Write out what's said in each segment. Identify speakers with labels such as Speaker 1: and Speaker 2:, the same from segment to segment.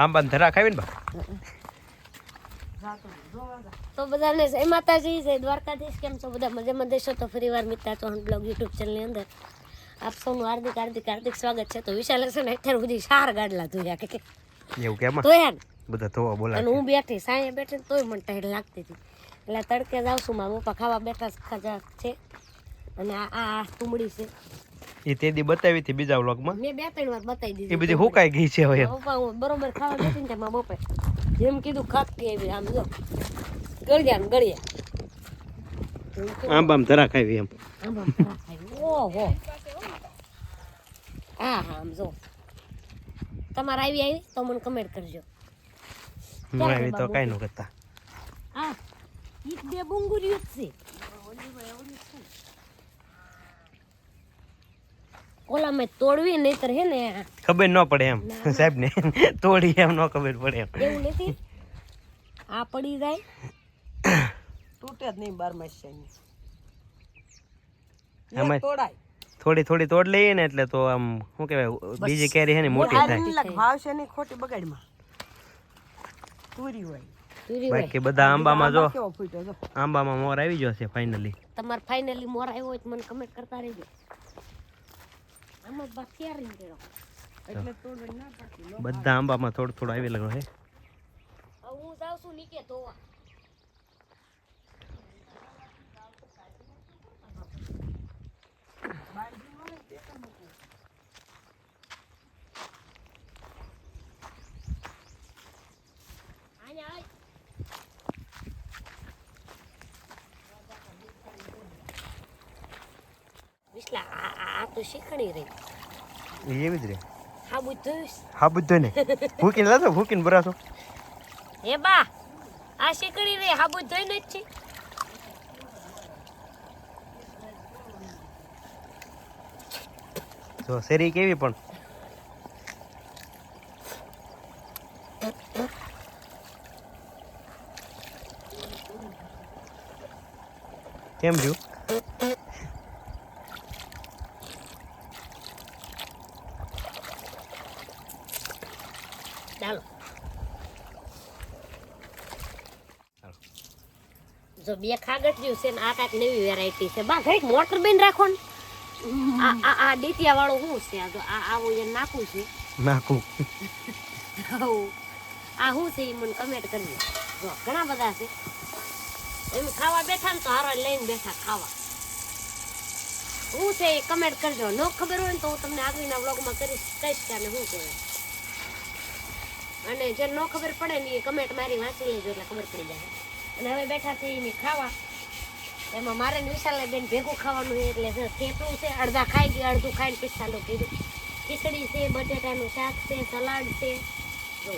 Speaker 1: આંબા ને ધરા ખાવી ને બા.
Speaker 2: તો બધાને જય માતાજી જય દ્વારકાધીશ. કેમ છો? બધા મજે મજે છો તો ફરી વાર મિત્તા ચૌહાણ બ્લોગ યુટ્યુબ ચેનલની અંદર આપ સૌનું હાર્દિક હાર્દિક હાર્દિક સ્વાગત છે. તો વિશાલ હશે ને અત્યારે સુધી સાર ગાડલા ધોયા કે
Speaker 1: એવું કેમ
Speaker 2: તો યાર
Speaker 1: બધા ધોવા બોલા
Speaker 2: અને હું બેઠી સાંજે બેઠી તોય મને ટાઈટ લાગતી હતી. એટલે તડકે જાઉં છું મારા પપ્પા ખાવા બેઠા ખાજા છે. અને આ આ આ તુમડી છે.
Speaker 1: એ તે દી બતાવી હતી બીજા વ્લોગમાં.
Speaker 2: મેં બે ત્રણ વાર બતાવી
Speaker 1: એ બધી હુકાઈ ગઈ છે હવે.
Speaker 2: બરોબર ખાવા બેઠી ને તેમાં બપે જેમ કીધું ખાતી એવી આમ જો. ગળ્યા. ને ગળ્યા કેવું?
Speaker 1: ધરા ખાવી એમ.
Speaker 2: આમ આમ ખાય. ઓહો હા હા આમ જો. તમારે આવી આવી? તો મને કમેન્ટ કરજો.
Speaker 1: હું આવી તો કાંઈ ન કરતા.
Speaker 2: હા એક બે બુંગુરિયું જ છે. ઓલા મેં તોડવી નહીતર હે ને
Speaker 1: ખબર ન પડે એમ. સાહેબ ને. તોડી એમ ન ખબર પડે એમ.
Speaker 2: એવું નથી? આ પડી જાય?
Speaker 3: તૂટે જ નહીં બાર માસ્યાની તોડાય.
Speaker 1: થોડી થોડી તોડ લઈએ ને એટલે તો આમ શું કહેવાય બીજી કેરી હે ને મોટી થાય.
Speaker 3: ભાવશે નહીં ખોટી બગાડમાં. તુરી હોય.
Speaker 1: બાકી બધા આંબામાં જો
Speaker 3: કેવો ફૂટ્યો જો
Speaker 1: આંબામાં મોર આવી ગયો છે ફાઇનલી
Speaker 2: તમારે ફાઇનલી મોર આવ્યો હોય તો મને કમેન્ટ કરતા રહેજો આમાં બા ક્યાં રહી ગયો
Speaker 3: એટલે તોડવાની ના પાડતી
Speaker 1: બધા આંબામાં થોડું થોડું આવી લાગ્યું છે
Speaker 2: હું જાઉં છું નીચે ધોવા. વિસલા આ આ- તો શીખણી રહી.
Speaker 1: એવી જ રે.
Speaker 2: હા બુદ્ધ
Speaker 1: હા બધું ને ભૂકીને લાતો ભૂકીને ભરાશો.
Speaker 2: એ બા આ શીખણી રે હા ને જ છે
Speaker 1: જો શેરી કેવી પણ. કેમ છું
Speaker 2: ચાલો જો બે ખાગટિયું છે ને આ કાંઈક નવી વેરાયટી છે. બા ઘડીક મોટર બેન રાખો ને. આ આ આ ડીટિયા વાળો શું છે? આ જો આ આવું એ નાખું છે.
Speaker 1: નાખું.
Speaker 2: આ શું છે? એ મને કમેન્ટ કરજો જો ઘણા બધા છે. એમ ખાવા બેઠા ને તો હારો લઈને બેઠા ખાવા. હું છે? એ કમેન્ટ કરજો ન ખબર હોય ને તો હું તમને આગળના વ્લોગમાં કરીશ કહીશ કે આને શું કહેવાય. અને જે ન ખબર પડે ને એ કમેન્ટ મારી વાંચી લેજો એટલે ખબર પડી જાય. અને હવે બેઠા છે એની ખાવા. એમાં મારે ને વિશાલે બેન ભેગું ખાવાનું છે એટલે જો થેપલું છે અડધા ખાઈ ગયા અડધું ખાઈને પિસ્તાલું કીધું. ખીચડી છે બટેટાનું શાક છે સલાડ છે. જો.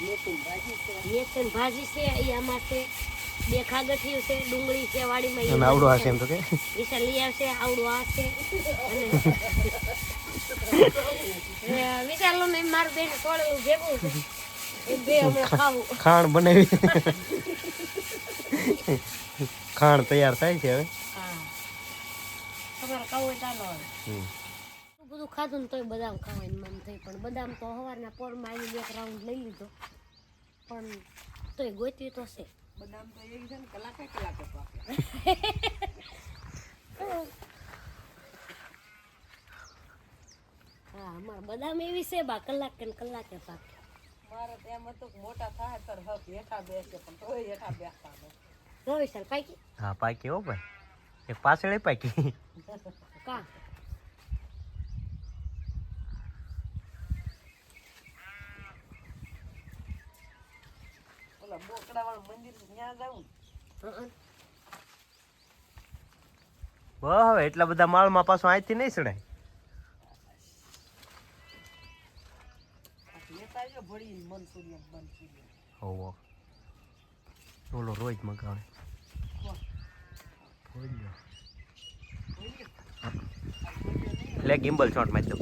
Speaker 3: મેથીની ભાજી છે.
Speaker 2: એ આમાં છે. બે ખાગઠિયું છે ડુંગળી છે વાડીમાં
Speaker 1: અને આવડો હશે એમ તો કે?
Speaker 2: વિશાલ લઈ આવશે આવડું આ છે. અને વિશાલ ને મારું બેન તોડેલું ભેગું છે. એ બે હમણાં ખાવું.
Speaker 1: ખાણ બનાવી. ખાણ તૈયાર થાય છે હવે.
Speaker 2: તમારે ખાવું ચાલો બધું ખાધું ને તોય બદામ ખાવાનું મન થઈ પણ બદામ તો સવારના પોરમાં આવીને એક રાઉન્ડ લઈ લીધો. પણ તોય ગોતી તો છે.
Speaker 3: બદામ તો એક છે ને કલાકે કલાકે
Speaker 2: હા અમારે બદામ એવી છે બા કલાકે ને કલાકે પાકે
Speaker 3: મારે તો એમ હતું મોટા થાય તો હક હેઠા બેસે પણ તોય હેઠા બેસતા નથી.
Speaker 2: વિશાલ પાકી?
Speaker 1: હા પાકી હો ભાઈ. એક પાછળ પાકી.
Speaker 2: કા?
Speaker 3: ઓલા બોકડા વાળું મંદિર ત્યાં જાઉં
Speaker 2: હં.
Speaker 1: હવે એટલા બધા માળમાં પાછું અહીંથી નહીં
Speaker 3: સડાય.
Speaker 1: હોવો. ઓલો રોજ મગાવે. લે ગિમ્બલ શોટમાં દઉં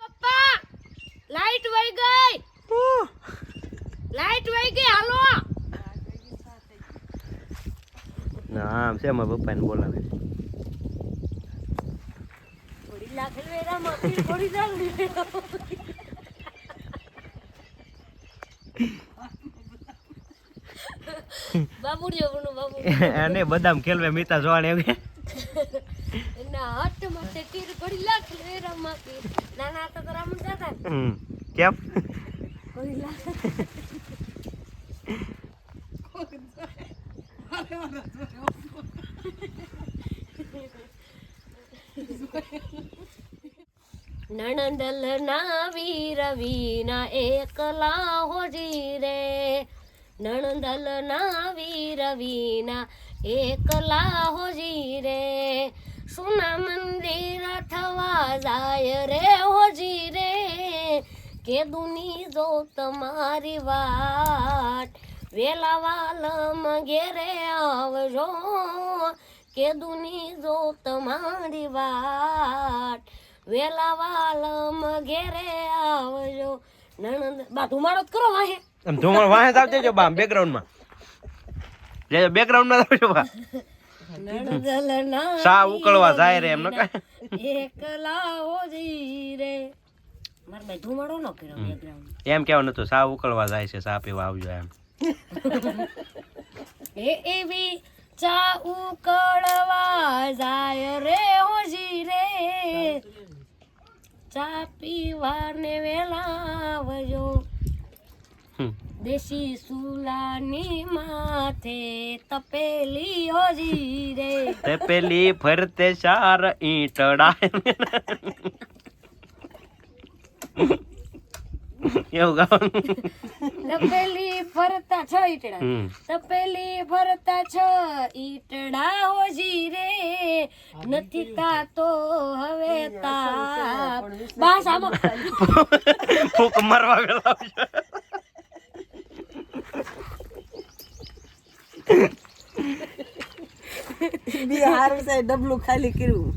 Speaker 2: પપ્પા લાઈટ વહી ગઈ. લાઈટ વહી ગઈ હાલો.
Speaker 1: ના આમ છે મારા પપ્પાને બોલાવે છે
Speaker 2: થોડી લાખેલ વેરામાં પીર થોડી જાગડી વેરામાં. બાબુડીઓ બનો બાબુ
Speaker 1: અને બદામ ખેલવે મીતા જોવાને એમ
Speaker 2: એના હટ માટે તીર ઘડી લાખ વેરામાં પીર નાના તો જતા
Speaker 1: હમ. કેમ?
Speaker 2: લાખ નણંદલ ના વીર વીના એકલા હોજી રે નણંદલ ના વીર વીના એકલા હોજી રે સુના મંદિર થવા જાય રે હોજી રે કે દુની જો તમારી વાટ. વેલા વાલમ ઘેરે આવજો. કે દુની જો તમારી વાટ. વેલા વાલમ ઘેરે આવજો. નણંદ બા ધુમાડો કરો વાહે.
Speaker 1: આમ ધુમાડો વાહે આવજો જો બા બેકગ્રાઉન્ડમાં જે બેકગ્રાઉન્ડમાં આવજો બા. સા ઉકળવા જાય રે એમ ન કહે.
Speaker 2: એકલા હોજી રે. મારે ભાઈ ધુમાડો ન કર્યો બેકગ્રાઉન્ડ
Speaker 1: એમ કેવાનું હતું સા ઉકળવા જાય છે સા પીવા આવજો એમ.
Speaker 2: એ એવી ચા ઉકળવા જાય રે હોજી રે. ચા પીવાને વેલા આવજો. દેશી સુલાની માથે તપેલી હોજી રે.
Speaker 1: તપેલી પેલી ફરતે ચાર ઈંટડા. એવું ગાવાનું?
Speaker 2: તપેલી ફરતા છ ઈટડા. તપેલી ફરતા છ ઈટડા ઓજી રે. નથી તાતો હવે તાપ બસ આમાં
Speaker 1: ફૂક મારવા વેલા આવજો.
Speaker 3: બી હારું છે ડબલું ખાલી કર્યું.